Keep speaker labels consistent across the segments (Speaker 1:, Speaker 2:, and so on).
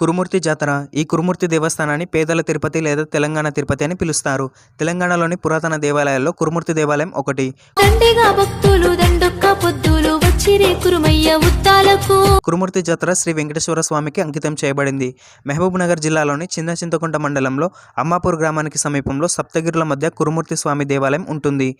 Speaker 1: కురుమూర్తి జాతర. ఈ కురుమూర్తి దేవస్థానాన్ని పేదల తిరుపతి లేదా తెలంగాణ తిరుపతి అని పిలుస్తారు. తెలంగాణలోని పురాతన దేవాలయాల్లో కురుమూర్తి దేవాలయం ఒకటి. కురుమూర్తి జాతర శ్రీ వెంకటేశ్వర స్వామికి అంకితం చేయబడింది. మహబూబ్ నగర్ జిల్లాలోని చిన్న చింతకుంట మండలంలో అమ్మాపూర్ గ్రామానికి సమీపంలో సప్తగిరుల మధ్య కురుమూర్తి స్వామి దేవాలయం ఉంటుంది.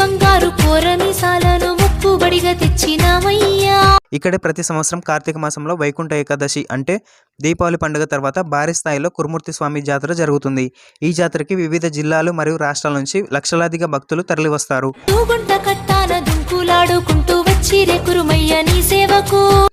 Speaker 2: బంగారు ముక్కుబడిగా తెచ్చినామయ్యా
Speaker 1: ఇక్కడే ప్రతి సంవత్సరం కార్తీక మాసంలో వైకుంఠ ఏకాదశి అంటే దీపావళి పండుగ తర్వాత భారీ స్థాయిలో కురుమూర్తి స్వామి జాతర జరుగుతుంది. ఈ జాతరకి వివిధ జిల్లాలు మరియు రాష్ట్రాల నుంచి లక్షలాదిగా భక్తులు తరలివస్తారు.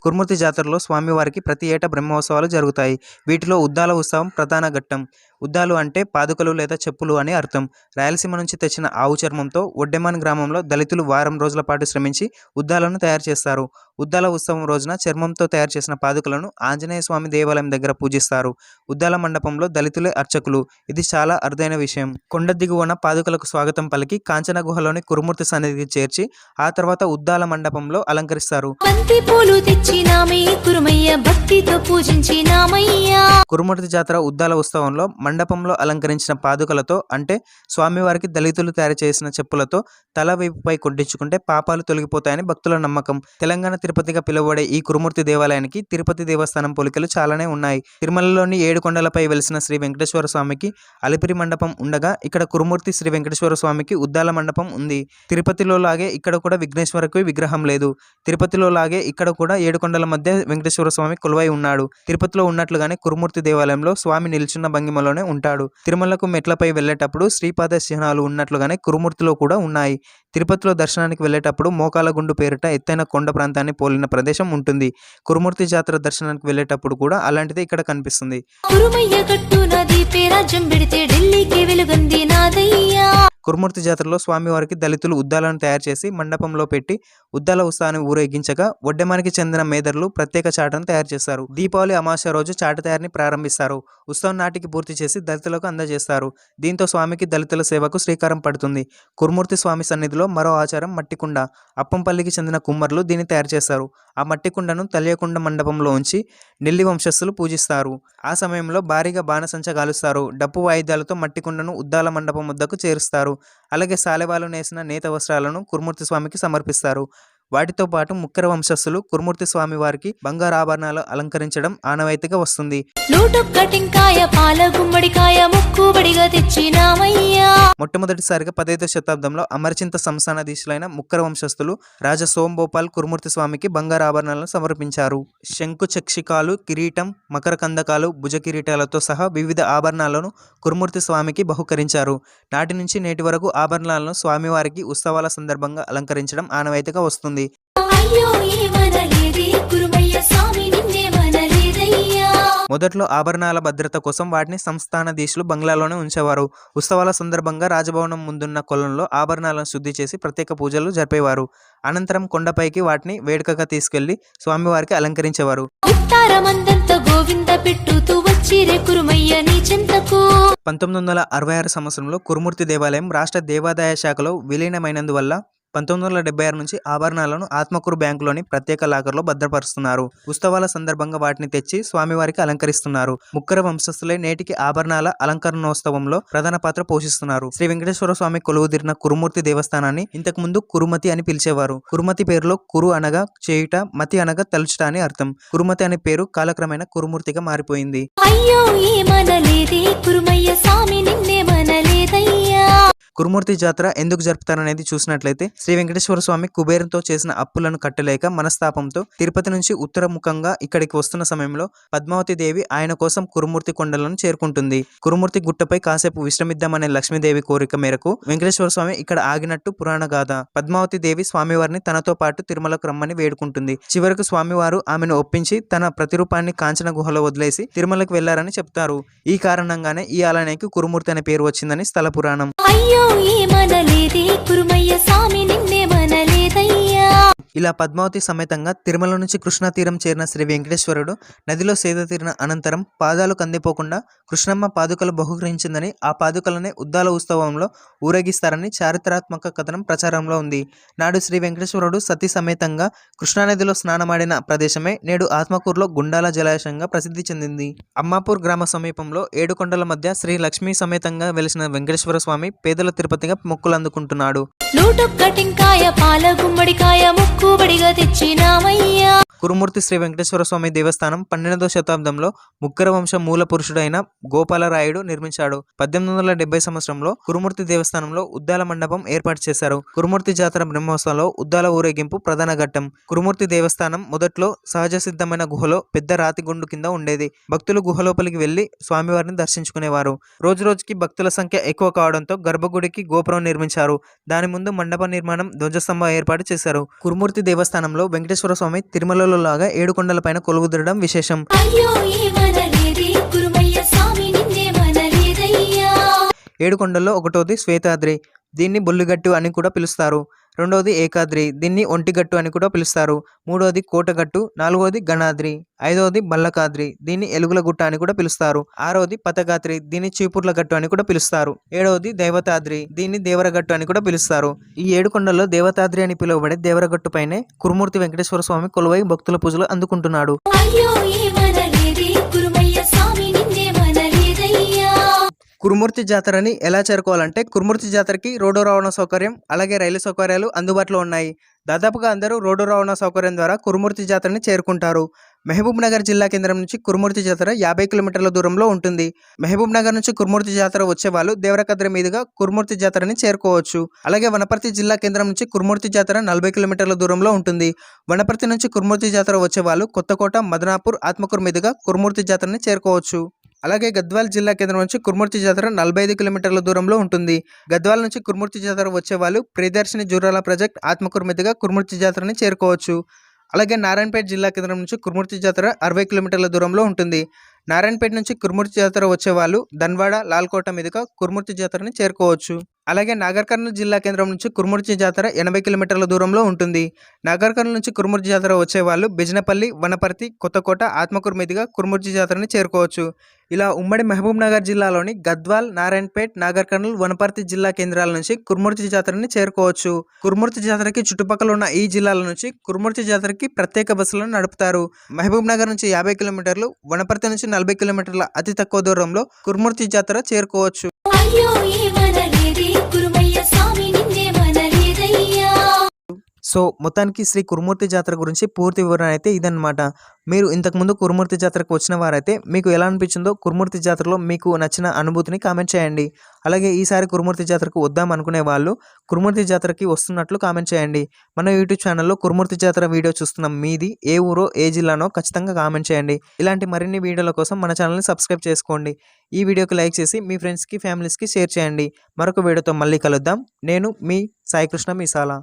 Speaker 1: కురుమూర్తి జాతరలో స్వామివారికి ప్రతి ఏటా బ్రహ్మోత్సవాలు జరుగుతాయి. వీటిలో ఉద్దాల ఉత్సవం ప్రధాన ఘట్టం. ఉద్దాలు అంటే పాదుకలు లేదా చెప్పులు అని అర్థం. రాయలసీమ నుంచి తెచ్చిన ఆవు చర్మంతో ఒడ్డెమాన్ గ్రామంలో దళితులు వారం రోజుల పాటు శ్రమించి ఉద్దాలను తయారు చేస్తారు. ఉద్దాల ఉత్సవం రోజున చర్మంతో తయారు చేసిన పాదుకలను ఆంజనేయ స్వామి దేవాలయం దగ్గర పూజిస్తారు. ఉద్దాల మండపంలో దళితులే అర్చకులు. ఇది చాలా అరుదైన విషయం. కొండ దిగువన పాదుకలకు స్వాగతం పలికి కాంచన గుహలోని కురుమూర్తి సన్నిధికి చేర్చి ఆ తర్వాత ఉద్దాల మండపంలో అలంకరిస్తారు.
Speaker 2: బంతి పూలు తెచ్చినామే కురుమయ్య భక్తితో
Speaker 1: కురుమూర్తి జాతర ఉద్దాల ఉత్సవంలో మండపంలో అలంకరించిన పాదుకలతో అంటే స్వామివారికి దళితులు తయారు చేసిన చెప్పులతో తల వైపుపై కొట్టించుకుంటే పాపాలు తొలగిపోతాయని భక్తుల నమ్మకం. తెలంగాణ తిరుపతిగా పిలువబడే ఈ కురుమూర్తి దేవాలయానికి తిరుపతి దేవస్థానం పోలికలు చాలానే ఉన్నాయి. తిరుమలలోని ఏడు కొండలపై వెలిసిన శ్రీ వెంకటేశ్వర స్వామికి అలిపిరి మండపం ఉండగా ఇక్కడ కురుమూర్తి శ్రీ వెంకటేశ్వర స్వామికి ఉద్దాల మండపం ఉంది. తిరుపతిలో లాగే ఇక్కడ కూడా విఘ్నేశ్వరకు విగ్రహం లేదు. తిరుపతిలో లాగే ఇక్కడ కూడా ఏడు కొండల మధ్య వెంకటేశ్వర స్వామి కొలువై ఉన్నాడు. తిరుపతిలో ఉన్నట్లుగానే కురుమూర్తి దేవాలయంలో స్వామి నిల్చున్న భంగిమలోనే ఉంటాడు. తిరుమలకు మెట్లపై వెళ్ళేటప్పుడు శ్రీపాద చిహ్నాలు ఉన్నట్లుగానే కురుమూర్తిలో కూడా ఉన్నాయి. తిరుపతిలో దర్శనానికి వెళ్ళేటప్పుడు మోకాల గుండు పేరిట ఎత్తైన కొండ ప్రాంతాన్ని పోలిన ప్రదేశం ఉంటుంది. కురుమూర్తి జాతర దర్శనానికి వెళ్ళేటప్పుడు కూడా అలాంటిదే ఇక్కడ కనిపిస్తుంది. కురుమూర్తి జాతరలో స్వామివారికి దళితులు ఉద్దాలను తయారు చేసి మండపంలో పెట్టి ఉద్దాల ఉత్సవాన్ని ఊరేగించగా ఒడ్డెమానికి చెందిన మేదర్లు ప్రత్యేక చాటను తయారు చేస్తారు. దీపావళి అమావాస్య రోజు చాట తయారీని ప్రారంభిస్తారు. ఉత్సవం నాటికి పూర్తి చేసి దళితులకు అందజేస్తారు. దీంతో స్వామికి దళితుల సేవకు శ్రీకారం పడుతుంది. కురుమూర్తి స్వామి సన్నిధిలో మరో ఆచారం మట్టికుండ. అప్పంపల్లికి చెందిన కుమ్మర్లు దీన్ని తయారు చేస్తారు. ఆ మట్టి కుండను మండపంలో ఉంచి నెల్లి వంశస్థులు పూజిస్తారు. ఆ సమయంలో భారీగా బాణసంచ గాలుస్తారు. డప్పు వాయిద్యాలతో మట్టి కుండను ఉద్దాల మండపం వద్దకు చేరుస్తారు. అలాగే సాలెవాలు నేసిన నేత వస్త్రాలను కురుమూర్తి స్వామికి సమర్పిస్తారు. వాటితో పాటు ముక్కర వంశస్థులు కురుమూర్తి స్వామి వారికి బంగారు ఆభరణాలు అలంకరించడం ఆనవాయితీగా వస్తుంది. మొట్టమొదటిసారిగా పదహైదో శతాబ్దంలో అమరచింత సంస్థానాధీశులైన ముక్కర వంశస్థులు రాజా సోంభోపాల్ కురుమూర్తి స్వామికి బంగారు ఆభరణాలను సమర్పించారు. శంకు చక్షికాలు కిరీటం మకర కందకాలు భుజ కిరీటాలతో సహా వివిధ ఆభరణాలను కురుమూర్తి స్వామికి బహుకరించారు. నాటి నుంచి నేటి వరకు ఆభరణాలను స్వామివారికి ఉత్సవాల సందర్భంగా అలంకరించడం ఆనవాయితీగా వస్తుంది. మొదట్లో ఆభరణాల భద్రత కోసం వాటిని సంస్థానాధీశులు బంగ్లాలోనే ఉంచేవారు. ఉత్సవాల సందర్భంగా రాజభవనం ముందున్న కొలంలో ఆభరణాలను శుద్ధి చేసి ప్రత్యేక పూజలు జరిపేవారు. అనంతరం కొండపైకి వాటిని వేడుకగా తీసుకెళ్ళి స్వామివారికి అలంకరించేవారు. పంతొమ్మిది వందల అరవై ఆరు సంవత్సరంలో కురుమూర్తి దేవాలయం రాష్ట్ర దేవాదాయ శాఖలో విలీనమైనందువల్ల పంతొమ్మిది వందల డెబ్బై ఆరు నుంచి ఆభరణాలను ఆత్మకూరు బ్యాంకులోని ప్రత్యేక లాకర్లో భద్రపరుస్తున్నారు. ఉత్సవాల సందర్భంగా వాటిని తెచ్చి స్వామివారికి అలంకరిస్తున్నారు. ముక్కర వంశస్థులే నేటికి ఆభరణాల అలంకరణోత్సవంలో ప్రధాన పాత్ర పోషిస్తున్నారు. శ్రీ వెంకటేశ్వర స్వామి కొలువుదీరిన కురుమూర్తి దేవస్థానాన్ని ఇంతకు ముందు కురుమతి అని పిలిచేవారు. కురుమతి పేరులో కురు అనగా చేయుట మతి అనగా తలుచుట అని అర్థం. కురుమతి అనే పేరు కాలక్రమేణా కురుమూర్తిగా మారిపోయింది.
Speaker 2: అయ్యో ఏమనలేదే కురుమయ్య స్వామి నిన్నేమనలేదయ్యా
Speaker 1: కురుమూర్తి జాతర ఎందుకు జరుపుతారనేది చూసినట్లయితే శ్రీ వెంకటేశ్వర స్వామి కుబేరంతో చేసిన అప్పులను కట్టలేక మనస్తాపంతో తిరుపతి నుంచి ఉత్తరముఖంగా ఇక్కడికి వస్తున్న సమయంలో పద్మావతి దేవి ఆయన కోసం కురుమూర్తి కొండలను చేరుకుంటుంది. కురుమూర్తి గుట్టపై కాసేపు విశ్రమిద్దామనే లక్ష్మీదేవి కోరిక మేరకు వెంకటేశ్వర స్వామి ఇక్కడ ఆగినట్టు పురాణ గాథ. పద్మావతి దేవి స్వామివారిని తనతో పాటు తిరుమలకు రమ్మని వేడుకుంటుంది. చివరకు స్వామివారు ఆమెను ఒప్పించి తన ప్రతిరూపాన్ని కాంచన గుహలో వదిలేసి తిరుమలకు వెళ్ళారని చెప్తారు. ఈ కారణంగానే ఈ ఆలయానికి కురుమూర్తి అనే పేరు వచ్చిందని స్థల పురాణం.
Speaker 2: అయ్యో! ఏమనలేదే కురుమయ్య స్వామి నిన్న
Speaker 1: ఇలా పద్మావతి సమేతంగా తిరుమల నుంచి కృష్ణా తీరం చేరిన శ్రీ వెంకటేశ్వరుడు నదిలో సేద తీరిన అనంతరం పాదాలు కందిపోకుండా కృష్ణమ్మ పాదుకలు బహుకరించిందని ఆ పాదుకలనే ఉద్దాల ఉత్సవంలో ఊరేగిస్తారని చారిత్రాత్మక కథనం ప్రచారంలో ఉంది. నాడు శ్రీ వెంకటేశ్వరుడు సతీ సమేతంగా కృష్ణానదిలో స్నానమాడిన ప్రదేశమే నేడు ఆత్మకూరులో గుండాల జలాశయంగా ప్రసిద్ధి చెందింది. అమ్మాపూర్ గ్రామ సమీపంలో ఏడుకొండల మధ్య శ్రీ లక్ష్మీ సమేతంగా వెలిసిన వెంకటేశ్వర స్వామి పేదల తిరుపతిగా మొక్కులు అందుకుంటున్నాడు
Speaker 2: నూటొక్కటింకాయ పాల గుమ్మడికాయ ముక్కుబడిగా తెచ్చినామయ్యా.
Speaker 1: కురుమూర్తి శ్రీ వెంకటేశ్వర స్వామి దేవస్థానం పన్నెండవ శతాబ్దంలో ముక్కర వంశ మూల పురుషుడైన గోపాలరాయుడు నిర్మించాడు. పద్దెనిమిది వందల డెబ్బై సంవత్సరంలో కురుమూర్తి దేవస్థానంలో ఉద్దాల మండపం ఏర్పాటు చేశారు. కురుమూర్తి జాతర బ్రహ్మోత్సవంలో ఉద్దాల ఊరేగింపు ప్రధాన ఘట్టం. కురుమూర్తి దేవస్థానం మొదట్లో సహజ సిద్ధమైన గుహలో పెద్ద రాతి గుండు కింద ఉండేది. భక్తులు గుహలోపలికి వెళ్ళి స్వామివారిని దర్శించుకునేవారు. రోజు రోజుకి భక్తుల సంఖ్య ఎక్కువ కావడంతో గర్భగుడికి గోపురం నిర్మించారు. దాని ముందు మండప నిర్మాణం ధ్వజస్తంభం ఏర్పాటు చేశారు. కురుమూర్తి దేవస్థానంలో వెంకటేశ్వర స్వామి తిరుమలలో లాగా ఏడు పైన కొలువుదీరడం విశేషం. ఏడుకొండల్లో ఒకటోది శ్వేతాద్రి. దీన్ని బొల్లిగట్టు అని కూడా పిలుస్తారు. రెండవది ఏకాద్రి. దీన్ని ఒంటిగట్టు అని కూడా పిలుస్తారు. మూడవది కోటగట్టు నాలుగవది గణాద్రి ఐదవది బల్లకాద్రి దీన్ని ఎలుగుల గుట్ట అని కూడా పిలుస్తారు. ఆరవది పతకాద్రి దీన్ని చీపుర్ల గట్టు అని కూడా పిలుస్తారు. ఏడవది దేవతాద్రి దీన్ని దేవరగట్టు అని కూడా పిలుస్తారు. ఈ ఏడుకొండల్లో దేవతాద్రి అని పిలువబడే దేవరగట్టు పైనే కురుమూర్తి వెంకటేశ్వర స్వామి కొలువై భక్తుల పూజలు అందుకుంటున్నాడు. కురుమూర్తి జాతరని ఎలా చేరుకోవాలంటే కురుమూర్తి జాతరకి రోడ్డు రవాణా సౌకర్యం అలాగే రైలు సౌకర్యాలు అందుబాటులో ఉన్నాయి. దాదాపుగా అందరూ రోడ్డు రవాణా సౌకర్యం ద్వారా కురుమూర్తి జాతరని చేరుకుంటారు. మహబూబ్ నగర్ జిల్లా కేంద్రం నుంచి కురుమూర్తి జాతర యాభై కిలోమీటర్ల దూరంలో ఉంటుంది. మహబూబ్ నగర్ నుంచి కురుమూర్తి జాతర వచ్చే వాళ్ళు దేవరకద్ర మీదుగా కురుమూర్తి జాతరని చేరుకోవచ్చు. అలాగే వనపర్తి జిల్లా కేంద్రం నుంచి కురుమూర్తి జాతర నలభై కిలోమీటర్ల దూరంలో ఉంటుంది. వనపర్తి నుంచి కురుమూర్తి జాతర వచ్చే వాళ్ళు కొత్తకోట మదనాపూర్ ఆత్మకూరు మీదుగా కురుమూర్తి జాతరని చేరుకోవచ్చు. అలాగే గద్వాల్ జిల్లా కేంద్రం నుంచి కుర్మూర్తి జాతర నలభై ఐదు కిలోమీటర్ల దూరంలో ఉంటుంది. గద్వాల నుంచి కుర్మూర్తి జాతర వచ్చే వాళ్ళు ప్రియదర్శిని జూరాల ప్రాజెక్ట్ ఆత్మకూరు మీదుగా కుర్మూర్తి జాతరని చేరుకోవచ్చు. అలాగే నారాయణపేట జిల్లా కేంద్రం నుంచి కుర్మూర్తి జాతర అరవై కిలోమీటర్ల దూరంలో ఉంటుంది. నారాయణపేట నుంచి కుర్మూర్తి జాతర వచ్చే వాళ్ళు ధన్వాడ లాల్కోట మీదుగా కుర్మూర్తి జాతరని చేరుకోవచ్చు. అలాగే నాగర్ కర్నూలు జిల్లా కేంద్రం నుంచి కురుమూర్చి జాతర ఎనభై కిలోమీటర్ల దూరంలో ఉంటుంది. నాగర్ కర్నూలు నుంచి కుర్మూర్తి జాతర వచ్చే వాళ్ళు బిజినపల్లి వనపర్తి కొత్తకోట ఆత్మకూరు మీదుగా కురుమూర్చి జాతరని చేరుకోవచ్చు. ఇలా ఉమ్మడి మహబూబ్ నగర్ జిల్లాలోని గద్వాల్ నారాయణపేట్ నాగర్ కర్నూలు వనపర్తి జిల్లా కేంద్రాల నుంచి కుర్మూర్తి జాతరని చేరుకోవచ్చు. కురుమూర్తి జాతరకి చుట్టుపక్కల ఉన్న ఈ జిల్లాల నుంచి కుర్మూర్తి జాతరకి ప్రత్యేక బస్సులను నడుపుతారు. మహబూబ్ నగర్ నుంచి యాభై కిలోమీటర్లు వనపర్తి నుంచి నలభై కిలోమీటర్ల అతి తక్కువ దూరంలో కురుమూర్తి జాతర చేరుకోవచ్చు. సో మొత్తానికి శ్రీ కురుమూర్తి జాతర గురించి పూర్తి వివరణ అయితే ఇదన్నమాట. మీరు ఇంతకుముందు కురుమూర్తి జాతరకు వచ్చిన వారైతే మీకు ఎలా అనిపించిందో కురుమూర్తి జాతరలో మీకు నచ్చిన అనుభూతిని కామెంట్ చేయండి. అలాగే ఈసారి కురుమూర్తి జాతరకు వద్దాం అనుకునే వాళ్ళు కురుమూర్తి జాతరకి వస్తున్నట్లు కామెంట్ చేయండి. మన యూట్యూబ్ ఛానల్లో కురుమూర్తి జాతర వీడియో చూస్తున్న మీది ఏ ఊరో ఏ జిల్లానో ఖచ్చితంగా కామెంట్ చేయండి. ఇలాంటి మరిన్ని వీడియోల కోసం మన ఛానల్ని సబ్స్క్రైబ్ చేసుకోండి. ఈ వీడియోకి లైక్ చేసి మీ ఫ్రెండ్స్కి ఫ్యామిలీస్కి షేర్ చేయండి. మరొక వీడియోతో మళ్ళీ కలుద్దాం. నేను మీ సాయికృష్ణ మీసాలా.